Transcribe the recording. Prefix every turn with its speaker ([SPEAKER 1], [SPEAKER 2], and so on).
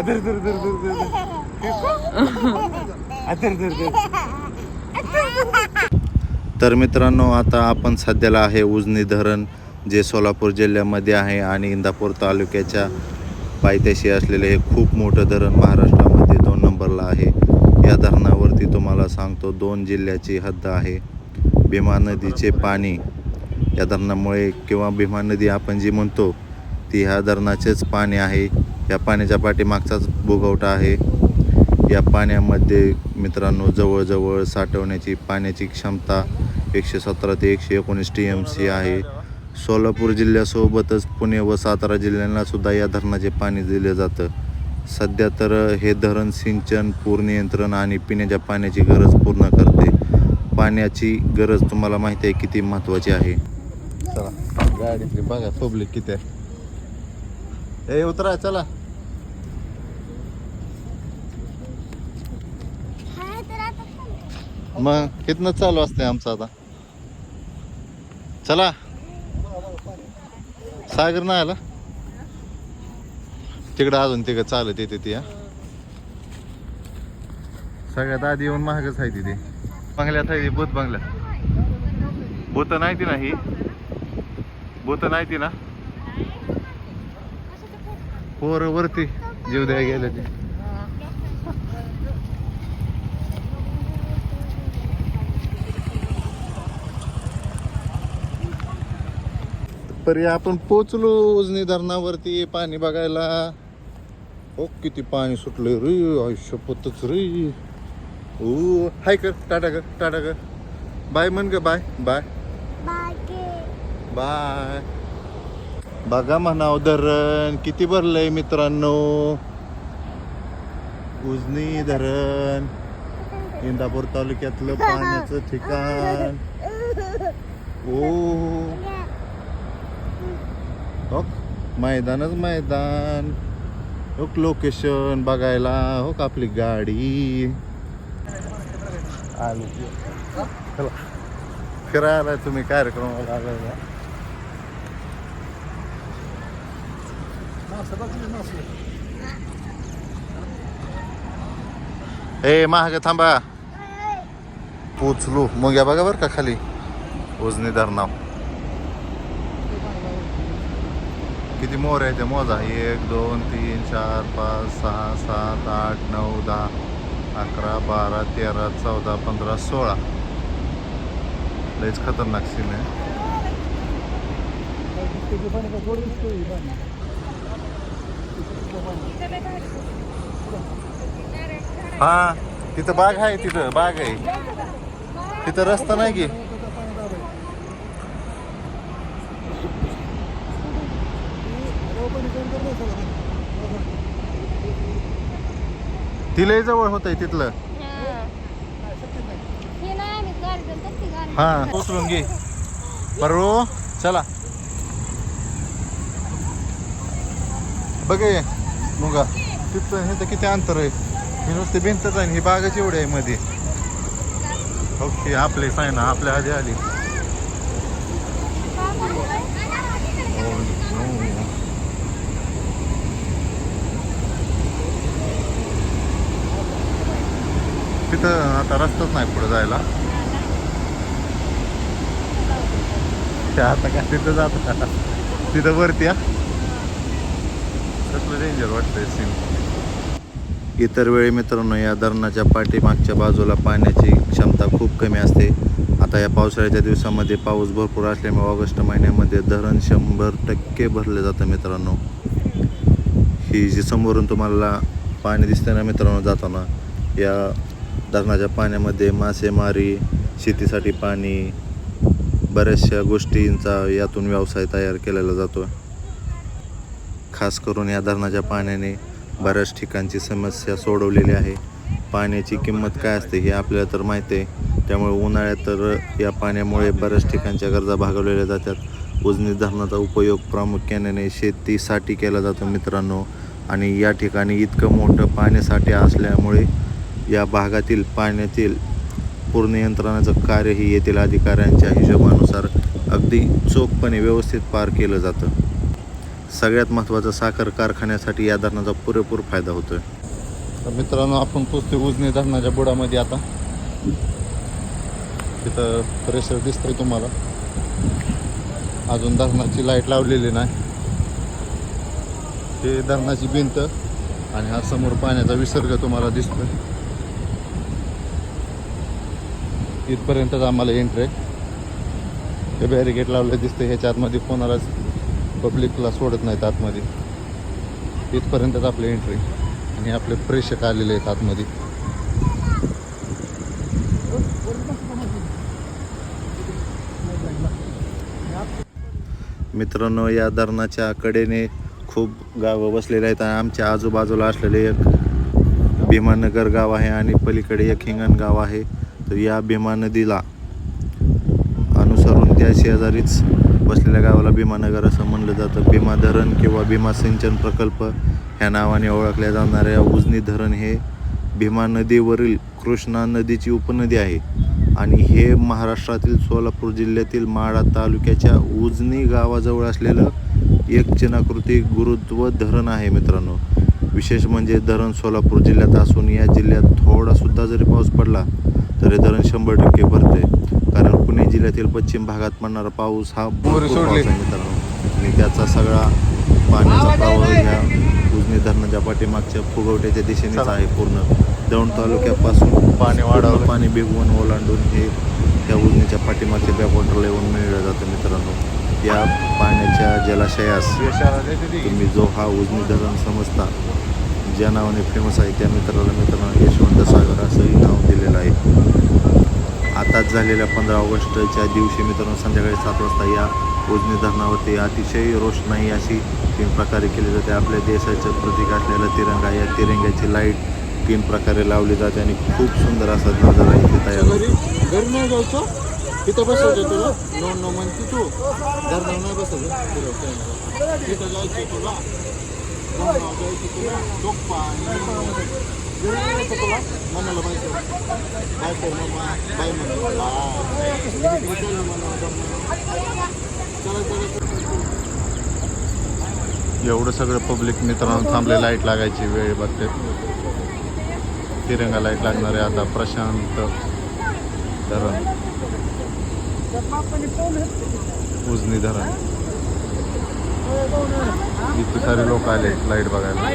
[SPEAKER 1] Other दर दर दर दर अदर दर दर तर मित्रांनो आता आपण सध्याला आहे उजनी धरण जे सोलापूर जिल्ह्यामध्ये आहे आणि इंदापूर तालुक्याच्या पायथ्याशी असलेले हे खूप मोठं धरण महाराष्ट्रामध्ये दोन नंबरला आहे. या धरणावरती तुम्हाला सांगतो दोन जिल्ह्याची हद्द आहे. भीमा नदीचे पाणी या धरणामुळे किंवा भीमा नदी आपण जी म्हणतो ती ह्या धरणाचेच पाणी आहे. या पाण्याच्या पाठीमागचाच भोगवटा आहे. या पाण्यामध्ये मित्रांनो जवळजवळ साठवण्याची पाण्याची क्षमता एकशे सतरा ते एकशे एकोणीस टी एम सी आहे. सोलापूर जिल्ह्यासोबतच पुणे व सातारा जिल्ह्यांना सुद्धा या धरणाचे पाणी दिले जातं. सध्या तर हे धरण सिंचन पूर नियंत्रण आणि पिण्याच्या पाण्याची गरज पूर्ण करते पाण्याची गरज तुम्हाला माहिती आहे किती महत्त्वाची आहे? चला गाडीतली बघा पब्लिक किती आहे. ए उतरा चला. मग कितनं चालू असते आमचं आता? चला. सागर नाही आला? तिकडं अजून तिकडं चालत येते ती सगळ्यात आधी येऊन महागच आहे तिथे. बंगल्यात आहे ती भूत बंगल्या भूत नाही ती ना ही. भूत नाही ती ना. पोर वरती जीव द्या गेले ते. परी आपण पोचलो उजनी धरणावरती पाणी बघायला. ओ किती पाणी सुटलंय रे आयुष्य पोतच रे. ओ हाय कर टाटा कर टाटा कर बाय म्हण ग बाय बाय बाय बघा म्हणाव धरण. किती भरलंय मित्रांनो? उजनी धरण. इंदापूर तालुक्यातलं पाण्याचं ठिकाण. ओ. हो मैदानच मैदान. हो लोकेशन बघायला. हो का आपली गाडी. आली. चला. फिरायला तुम्ही कार्यक्रमाला आलेला हे ए महाग थांबा. पोचलो. मग या बघा बरं का खाली. उजनी धरणाव किती मोर आहे ते मोजा. एक दोन तीन चार पाच सहा सात आठ नऊ दहा. अकरा बारा तेरा चौदा पंधरा सोळा. लयच खतरनाक सीन आहे. हा तिथं बाग आहे तिथं बाग आहे. तिथं रस्ता नाही की? तिलाही जवळ होत आहे तिथलं. हा. उचलून घे. बरो चला. बघ हे मुगा. तिथं हे तर किती अंतर आहे. ही नुसती भिंतच आहे ही बागच एवढी आहे मध्ये ओके आपले साय ना आपल्या आधी आली हो, हो. तिथं आता रस्ताच नाही पुढे जायला. आता काय तिथं जात तिथं वरती या कसलं डेंजर वाटतंय सीन इतर वेळी मित्रांनो या धरणाच्या पाठीमागच्या बाजूला पाण्याची क्षमता खूप कमी असते. आता या पावसाळ्याच्या दिवसामध्ये पाऊस भरपूर असल्यामुळे ऑगस्ट महिन्यामध्ये धरण शंभर टक्के भरले जातं मित्रांनो. ही जी समोरून तुम्हाला पाणी दिसतं ना मित्रांनो जाताना या धरणाच्या पाण्यामध्ये मासेमारी शेतीसाठी पाणी बऱ्याचशा गोष्टींचा यातून व्यवसाय तयार केलेला जातो खास करून या धरणाच्या पाण्याने बऱ्याच ठिकाणची समस्या सोडवलेली आहे. पाण्याची किंमत काय असते हे आपल्याला तर माहिती आहे. त्यामुळे उन्हाळ्यात तर या पाण्यामुळे बऱ्याच ठिकाणच्या गरजा भागवलेल्या जातात. उजनी धरणाचा उपयोग प्रामुख्याने शेतीसाठी केला जातो मित्रांनो. आणि या ठिकाणी इतकं मोठं पाण्यासाठी असल्यामुळे या भागातील पाण्यातील पूर्ण यंत्रणाचं कार्यही येथील अधिकाऱ्यांच्या हिशोबानुसार अगदी चोखपणे व्यवस्थित पार केलं जातं. सगळ्यात महत्त्वाचं साखर कारखान्यासाठी या धरणाचा पुरेपूर फायदा होतो
[SPEAKER 2] तर मित्रांनो आपण पोचतो उजनी धरणाच्या बुडामध्ये आता. तिथं प्रेशर दिसतंय तुम्हाला. अजून धरणाची लाइट लावलेली नाही. हे धरणाची भिंत आणि हा समोर पाण्याचा विसर्ग तुम्हाला दिसतोय. इथपर्यंतच आम्हाला एंट्री आहे. हे बॅरिकेड लावलं दिसतं ह्याच्या आतमध्ये कोणालाच पब्लिकला सोडत नाहीत आतमध्ये. इथपर्यंतच आपली एंट्री आणि आपले प्रेक्षक आलेले आहेत आतमध्ये.
[SPEAKER 1] मित्रांनो या धरणाच्या कडेने खूप गावं बसलेले आहेत आणि आमच्या आजूबाजूला असलेले एक भीमानगर गाव आहे आणि पलीकडे एक हिंगण गाव आहे. तर या भीमा नदीला अनुसरून त्या शेजारीच बसलेल्या गावाला भीमानगर असं म्हणलं जातं. भीमा धरण किंवा भीमा सिंचन प्रकल्प ह्या नावाने ओळखल्या जाणाऱ्या उजनी धरण हे भीमा नदीवरील कृष्णा नदीची उपनदी आहे आणि हे महाराष्ट्रातील सोलापूर जिल्ह्यातील माढा तालुक्याच्या उजनी गावाजवळ असलेलं एक चिनाकृती गुरुत्व धरण आहे मित्रांनो. विशेष म्हणजे धरण सोलापूर जिल्ह्यात असून या जिल्ह्यात थोडासुद्धा जरी पाऊस पडला तर हे धरण शंभर टक्के भरते कारण पुणे जिल्ह्यातील पश्चिम भागात पडणारा पाऊस हा भरपूर
[SPEAKER 2] सोडली.
[SPEAKER 1] पाऊस आहे मित्रांनो आणि त्याचा सगळा पाण्याचा प्रवाह ह्या उजनी धरणाच्या पाठीमागच्या फुगवट्याच्या दिशेनेच. आहे पूर्ण दौंड तालुक्यापासून
[SPEAKER 2] पाणी वाढवलं.
[SPEAKER 1] पाणी बिगवून ओलांडून हे त्या उजनीच्या पाठीमागच्या बॅकवॉटरला येऊन मिळलं जातं मित्रांनो या पाण्याच्या जलाशयास तुम्ही जो हा उजनी धरण समजता ज्या नावाने फेमस आहे त्या मित्राला मित्रांनो यशवंत सागर असंही नाव दिलेलं आहे. आताच झालेल्या पंधरा ऑगस्टच्या दिवशी मित्रांनो संध्याकाळी सात वाजता या उजनी धरणावरती अतिशय रोषणाई अशी तीन प्रकारे केली जाते. आपल्या देशाचं प्रतीक असलेला तिरंगा या तिरंग्याची लाइट तीन प्रकारे लावली जाते आणि खूप सुंदर असा नजारा इथे तयार होतो.
[SPEAKER 2] तिथं बसायचं तुला? म्हणते तू. नाही तिथं जायचं तुला. एवढं सगळं पब्लिक मित्रांनो थांबले लाइट लागायची वेळ बघते. तिरंगा लाइट लागणार आहे आता प्रशांत धरण. उजनी धरण. इतके सारे लोक आले लाइट बघायला.